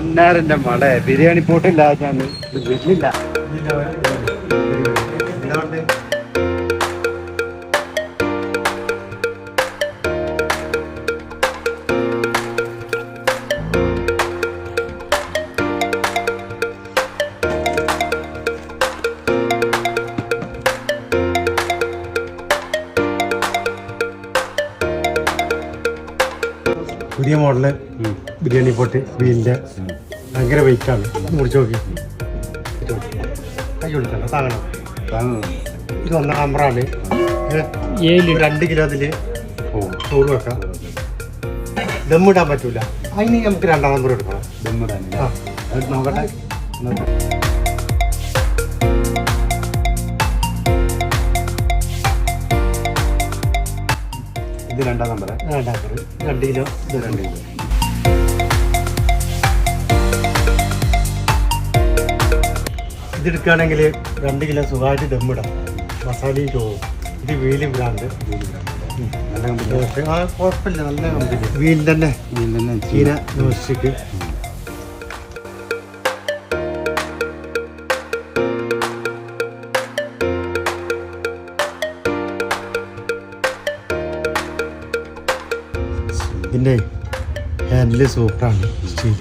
പൊന്നാരന്റെ മളെ ബിരിയാണി പോട്ടില്ല ഞാൻ വീട്ടിലില്ല പുതിയ മോഡൽ ബിരിയാണി പോട്ട് വീലിന്റെ. ഭയങ്കര വെയിറ്റ് ആണ്. മുറിച്ച് നോക്കി. കൈ കൊടുക്കണ്ട താങ്ങണം. ഇത് ഒന്നാം നമ്പറാണ്. ഏഴ്. രണ്ട് കിലോ അതിൽ ചോറ് വെക്കാം. ദമ്മിടാൻ പറ്റൂല. അതിന് നമുക്ക് രണ്ടാം നമ്പർ എടുക്കണം. ദമ്മിടാൻ ആ. നോക്കട്ടെ. ഇത് രണ്ടാം നമ്പർ രണ്ടാം നമ്പർ രണ്ട് കിലോ ഇത് രണ്ട് കിലോ. ഇതെടുക്കുകയാണെങ്കിൽ രണ്ട് കിലോ സുഖമായിട്ട് ദമ്മിടാം. മസാലയും ചോറും. ഇത് വീൽ ബ്രാൻഡ് നല്ല കമ്പനി ആ കുഴപ്പമില്ല. നല്ല കമ്പനി വീൽ തന്നെ. വീൽ തന്നെ. ചീന നോസ്റ്റിക്ക് ഇതിന്റെ ഹാൻഡിൽ സൂപ്പറാണ് സ്റ്റീൽ